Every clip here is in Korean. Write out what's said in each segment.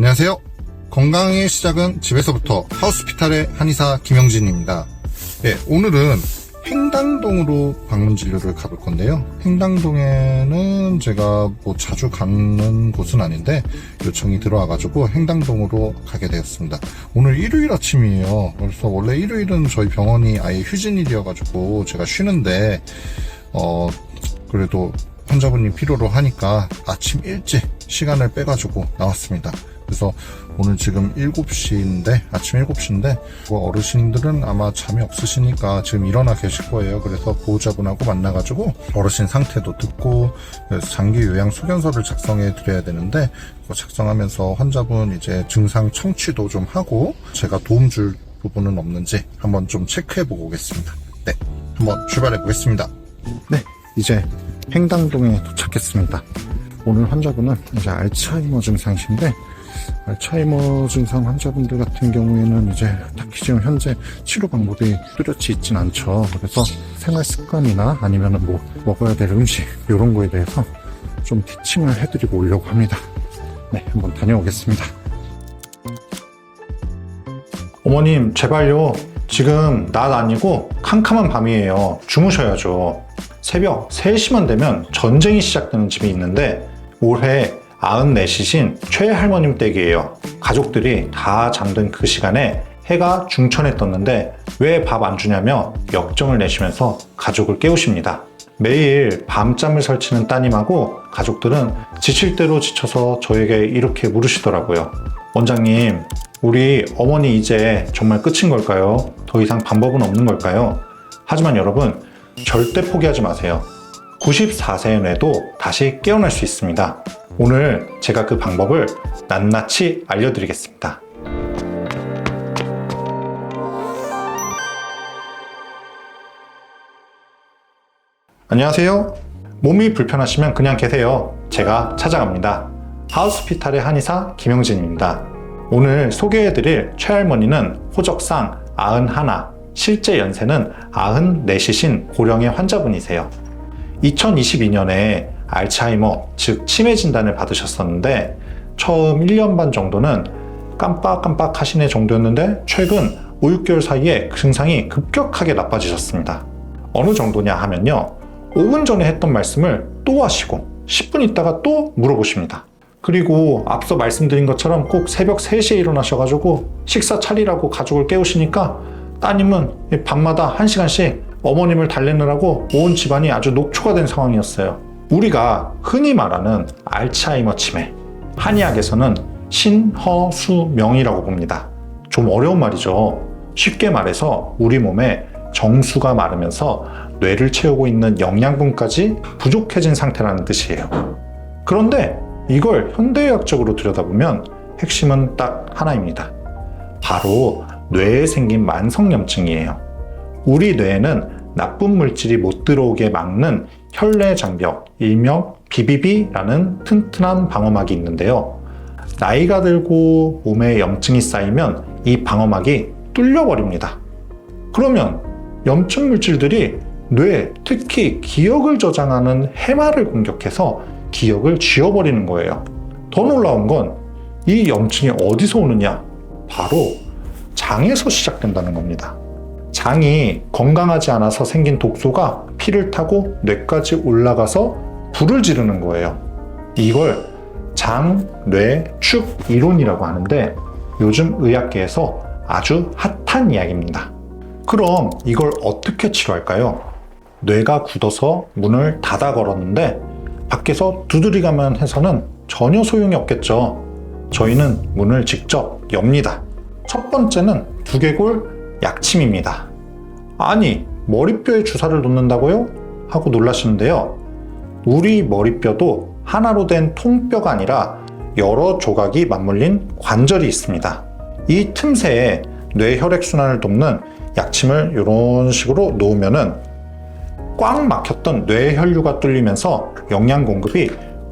안녕하세요. 건강의 시작은 집에서부터 하우스피탈의 한의사 김영진입니다. 네, 오늘은 행당동으로 방문 진료를 가볼 건데요. 행당동에는 제가 뭐 자주 가는 곳은 아닌데 요청이 들어와가지고 행당동으로 가게 되었습니다. 오늘 일요일 아침이에요. 그래서 원래 일요일은 저희 병원이 아예 휴진일이어가지고 제가 쉬는데 어 그래도 환자분이 필요로 하니까 아침 일찍 시간을 빼가지고 나왔습니다. 그래서 오늘 지금 7시인데, 아침 7시인데, 어르신들은 아마 잠이 없으시니까 지금 일어나 계실 거예요. 그래서 보호자분하고 만나가지고 어르신 상태도 듣고, 장기 요양 소견서를 작성해 드려야 되는데, 작성하면서 환자분 이제 증상 청취도 좀 하고, 제가 도움 줄 부분은 없는지 한번 좀 체크해 보고 오겠습니다. 네. 한번 출발해 보겠습니다. 네. 이제 행당동에 도착했습니다. 오늘 환자분은 이제 알츠하이머 증상이신데 알츠하이머 증상 환자분들 같은 경우에는 이제 딱히 지금 현재 치료 방법이 뚜렷이 있진 않죠. 그래서 생활 습관이나 아니면은 뭐 먹어야 될 음식 이런 거에 대해서 좀 티칭을 해드리고 오려고 합니다. 네, 한번 다녀오겠습니다. 어머님, 제발요. 지금 낮 아니고 캄캄한 밤이에요. 주무셔야죠. 새벽 3시만 되면 전쟁이 시작되는 집이 있는데 올해 94시신 최 할머님 댁이에요. 가족들이 다 잠든 그 시간에 해가 중천에 떴는데 왜 밥 안 주냐며 역정을 내시면서 가족을 깨우십니다. 매일 밤잠을 설치는 따님하고 가족들은 지칠 대로 지쳐서 저에게 이렇게 물으시더라고요. 원장님, 우리 어머니 이제 정말 끝인 걸까요? 더 이상 방법은 없는 걸까요? 하지만 여러분, 절대 포기하지 마세요. 94세의 뇌도 다시 깨어날 수 있습니다. 오늘 제가 그 방법을 낱낱이 알려드리겠습니다. 안녕하세요. 몸이 불편하시면 그냥 계세요. 제가 찾아갑니다. 하우스피탈의 한의사 김영진입니다. 오늘 소개해드릴 최할머니는 호적상 91, 실제 연세는 94시신 고령의 환자분이세요. 2022년에 알츠하이머, 즉 치매 진단을 받으셨었는데 처음 1년 반 정도는 깜빡깜빡 하시네 정도였는데 최근 5, 6개월 사이에 증상이 급격하게 나빠지셨습니다. 어느 정도냐 하면요. 5분 전에 했던 말씀을 또 하시고 10분 있다가 또 물어보십니다. 그리고 앞서 말씀드린 것처럼 꼭 새벽 3시에 일어나셔가지고 식사 차리라고 가족을 깨우시니까 따님은 밤마다 1시간씩 어머님을 달래느라고 온 집안이 아주 녹초가 된 상황이었어요. 우리가 흔히 말하는 알츠하이머 치매, 한의학에서는 신허수명이라고 봅니다. 좀 어려운 말이죠. 쉽게 말해서 우리 몸에 정수가 마르면서 뇌를 채우고 있는 영양분까지 부족해진 상태라는 뜻이에요. 그런데 이걸 현대의학적으로 들여다보면 핵심은 딱 하나입니다. 바로 뇌에 생긴 만성염증이에요. 우리 뇌에는 나쁜 물질이 못 들어오게 막는 혈내 장벽, 일명 BBB라는 튼튼한 방어막이 있는데요. 나이가 들고 몸에 염증이 쌓이면 이 방어막이 뚫려버립니다. 그러면 염증 물질들이 뇌, 특히 기억을 저장하는 해마를 공격해서 기억을 지워버리는 거예요. 더 놀라운 건 이 염증이 어디서 오느냐? 바로 장에서 시작된다는 겁니다. 장이 건강하지 않아서 생긴 독소가 피를 타고 뇌까지 올라가서 불을 지르는 거예요. 이걸 장, 뇌, 축 이론이라고 하는데 요즘 의학계에서 아주 핫한 이야기입니다. 그럼 이걸 어떻게 치료할까요? 뇌가 굳어서 문을 닫아 걸었는데 밖에서 두드리가만 해서는 전혀 소용이 없겠죠. 저희는 문을 직접 엽니다. 첫 번째는 두개골 약침입니다. 아니, 머리뼈에 주사를 놓는다고요? 하고 놀라시는데요. 우리 머리뼈도 하나로 된 통뼈가 아니라 여러 조각이 맞물린 관절이 있습니다. 이 틈새에 뇌 혈액순환을 돕는 약침을 이런 식으로 놓으면은 꽉 막혔던 뇌 혈류가 뚫리면서 영양 공급이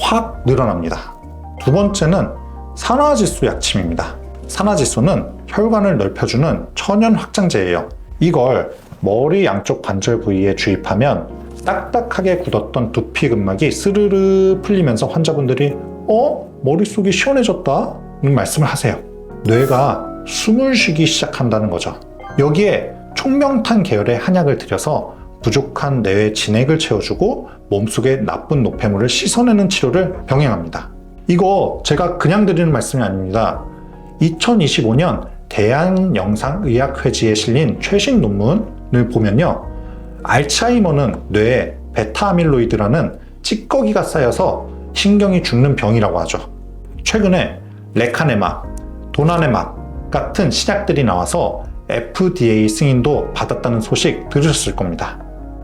확 늘어납니다. 두 번째는 산화지수 약침입니다. 산화지수는 혈관을 넓혀주는 천연 확장제예요. 이걸 머리 양쪽 관절 부위에 주입하면 딱딱하게 굳었던 두피 근막이 스르르 풀리면서 환자분들이 어? 머릿속이 시원해졌다? 말씀을 하세요. 뇌가 숨을 쉬기 시작한다는 거죠. 여기에 총명탄 계열의 한약을 들여서 부족한 뇌의 진액을 채워주고 몸속의 나쁜 노폐물을 씻어내는 치료를 병행합니다. 이거 제가 그냥 드리는 말씀이 아닙니다. 2025년 대한영상의학회지에 실린 최신 논문 을 보면요. 알츠하이머는 뇌에 베타아밀로이드라는 찌꺼기가 쌓여서 신경이 죽는 병이라고 하죠. 최근에 레카네막, 도나네막 같은 신약들이 나와서 FDA 승인도 받았다는 소식 들으셨을 겁니다.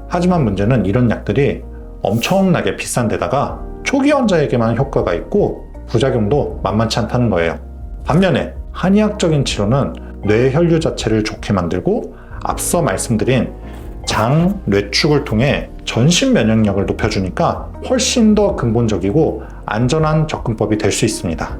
하지만 문제는 이런 약들이 엄청나게 비싼 데다가 초기 환자에게만 효과가 있고 부작용도 만만치 않다는 거예요. 반면에 한의학적인 치료는 뇌 혈류 자체를 좋게 만들고 앞서 말씀드린 장, 뇌축을 통해 전신 면역력을 높여주니까 훨씬 더 근본적이고 안전한 접근법이 될 수 있습니다.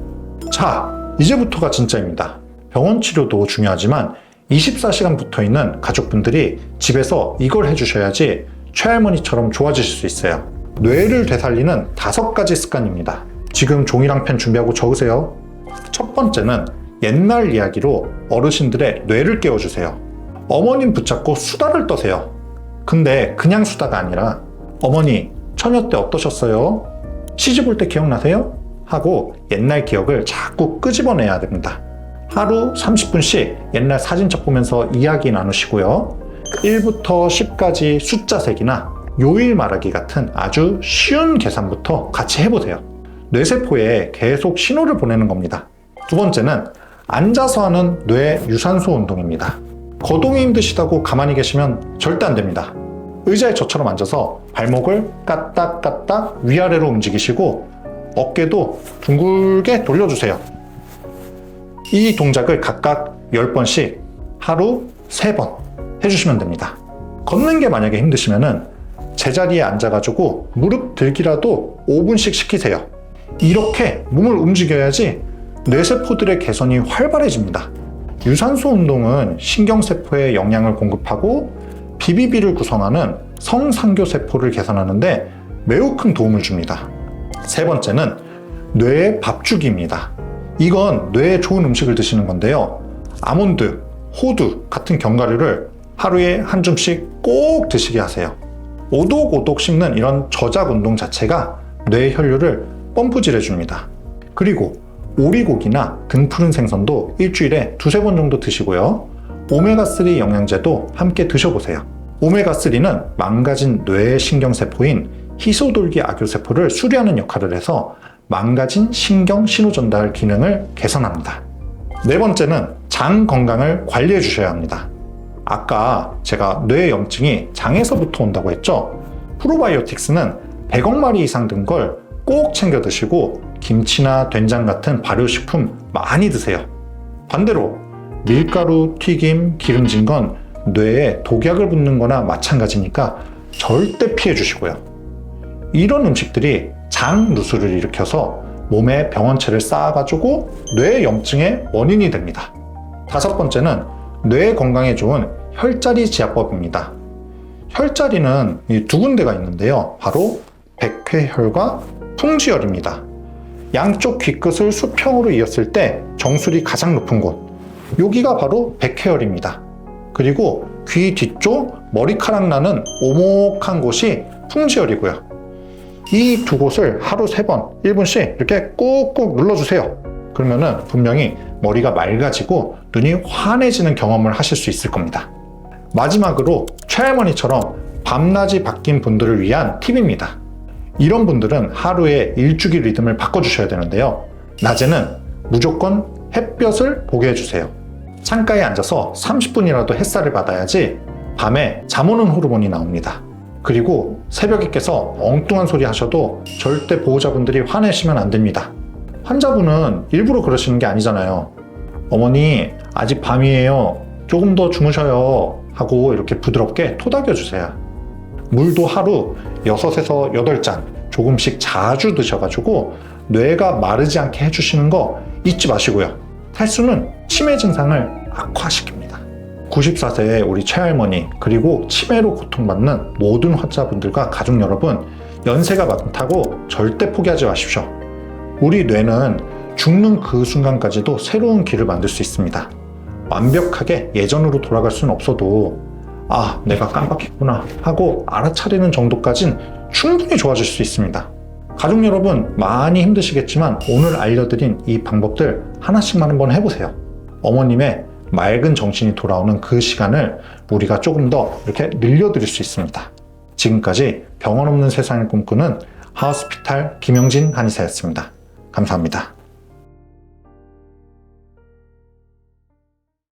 자, 이제부터가 진짜입니다. 병원 치료도 중요하지만 24시간 붙어 있는 가족분들이 집에서 이걸 해주셔야지 최할머니처럼 좋아지실 수 있어요. 뇌를 되살리는 다섯 가지 습관입니다. 지금 종이랑 펜 준비하고 적으세요. 첫 번째는 옛날 이야기로 어르신들의 뇌를 깨워주세요. 어머님 붙잡고 수다를 떠세요. 근데 그냥 수다가 아니라 어머니 처녀 때 어떠셨어요? 시집 올 때 기억나세요? 하고 옛날 기억을 자꾸 끄집어내야 됩니다. 하루 30분씩 옛날 사진첩 보면서 이야기 나누시고요. 1부터 10까지 숫자 세기나 요일 말하기 같은 아주 쉬운 계산부터 같이 해보세요. 뇌세포에 계속 신호를 보내는 겁니다. 두 번째는 앉아서 하는 뇌 유산소 운동입니다. 거동이 힘드시다고 가만히 계시면 절대 안 됩니다. 의자에 저처럼 앉아서 발목을 까딱까딱 위아래로 움직이시고 어깨도 둥글게 돌려주세요. 이 동작을 각각 10번씩 하루 3번 해주시면 됩니다. 걷는 게 만약에 힘드시면은 제자리에 앉아가지고 무릎 들기라도 5분씩 시키세요. 이렇게 몸을 움직여야지 뇌세포들의 개선이 활발해집니다. 유산소 운동은 신경세포에 영양을 공급하고 BBB를 구성하는 성상교세포를 개선하는데 매우 큰 도움을 줍니다. 세 번째는 뇌의 밥주기입니다. 이건 뇌에 좋은 음식을 드시는 건데요. 아몬드, 호두 같은 견과류를 하루에 한 줌씩 꼭 드시게 하세요. 오독오독 씹는 이런 저작 운동 자체가 뇌 혈류를 펌프질해 줍니다. 그리고 오리고기나 등푸른 생선도 일주일에 두세 번 정도 드시고요. 오메가3 영양제도 함께 드셔보세요. 오메가3는 망가진 뇌의 신경세포인 희소돌기 악교세포를 수리하는 역할을 해서 망가진 신경 신호 전달 기능을 개선합니다. 네 번째는 장 건강을 관리해 주셔야 합니다. 아까 제가 뇌 염증이 장에서부터 온다고 했죠? 프로바이오틱스는 100억 마리 이상 든 걸 꼭 챙겨 드시고 김치나 된장 같은 발효식품 많이 드세요. 반대로 밀가루, 튀김, 기름진 건 뇌에 독약을 붓는 거나 마찬가지니까 절대 피해 주시고요. 이런 음식들이 장 누수를 일으켜서 몸에 병원체를 쌓아가지고 뇌 염증의 원인이 됩니다. 다섯 번째는 뇌 건강에 좋은 혈자리 지압법입니다. 혈자리는 이두 군데가 있는데요. 바로 백회혈과 풍지혈입니다. 양쪽 귀끝을 수평으로 이었을 때 정수리 가장 높은 곳. 여기가 바로 백회혈입니다. 그리고 귀 뒤쪽 머리카락 나는 오목한 곳이 풍지혈이고요. 이 두 곳을 하루 세 번, 1분씩 이렇게 꾹꾹 눌러주세요. 그러면은 분명히 머리가 맑아지고 눈이 환해지는 경험을 하실 수 있을 겁니다. 마지막으로 최할머니처럼 밤낮이 바뀐 분들을 위한 팁입니다. 이런 분들은 하루에 일주기 리듬을 바꿔주셔야 되는데요. 낮에는 무조건 햇볕을 보게 해주세요. 창가에 앉아서 30분이라도 햇살을 받아야지 밤에 잠 오는 호르몬이 나옵니다. 그리고 새벽에 깨서 엉뚱한 소리 하셔도 절대 보호자분들이 화내시면 안 됩니다. 환자분은 일부러 그러시는 게 아니잖아요. 어머니, 아직 밤이에요. 조금 더 주무셔요. 하고 이렇게 부드럽게 토닥여 주세요. 물도 하루 6에서 8잔 조금씩 자주 드셔가지고 뇌가 마르지 않게 해주시는 거 잊지 마시고요. 탈수는 치매 증상을 악화시킵니다. 94세의 우리 최할머니 그리고 치매로 고통받는 모든 환자분들과 가족 여러분 연세가 많다고 절대 포기하지 마십시오. 우리 뇌는 죽는 그 순간까지도 새로운 길을 만들 수 있습니다. 완벽하게 예전으로 돌아갈 수는 없어도 아, 내가 깜빡했구나 하고 알아차리는 정도까진 충분히 좋아질 수 있습니다. 가족 여러분, 많이 힘드시겠지만 오늘 알려드린 이 방법들 하나씩만 한번 해보세요. 어머님의 맑은 정신이 돌아오는 그 시간을 우리가 조금 더 이렇게 늘려드릴 수 있습니다. 지금까지 병원 없는 세상을 꿈꾸는 하우스피탈 김영진 한의사였습니다. 감사합니다.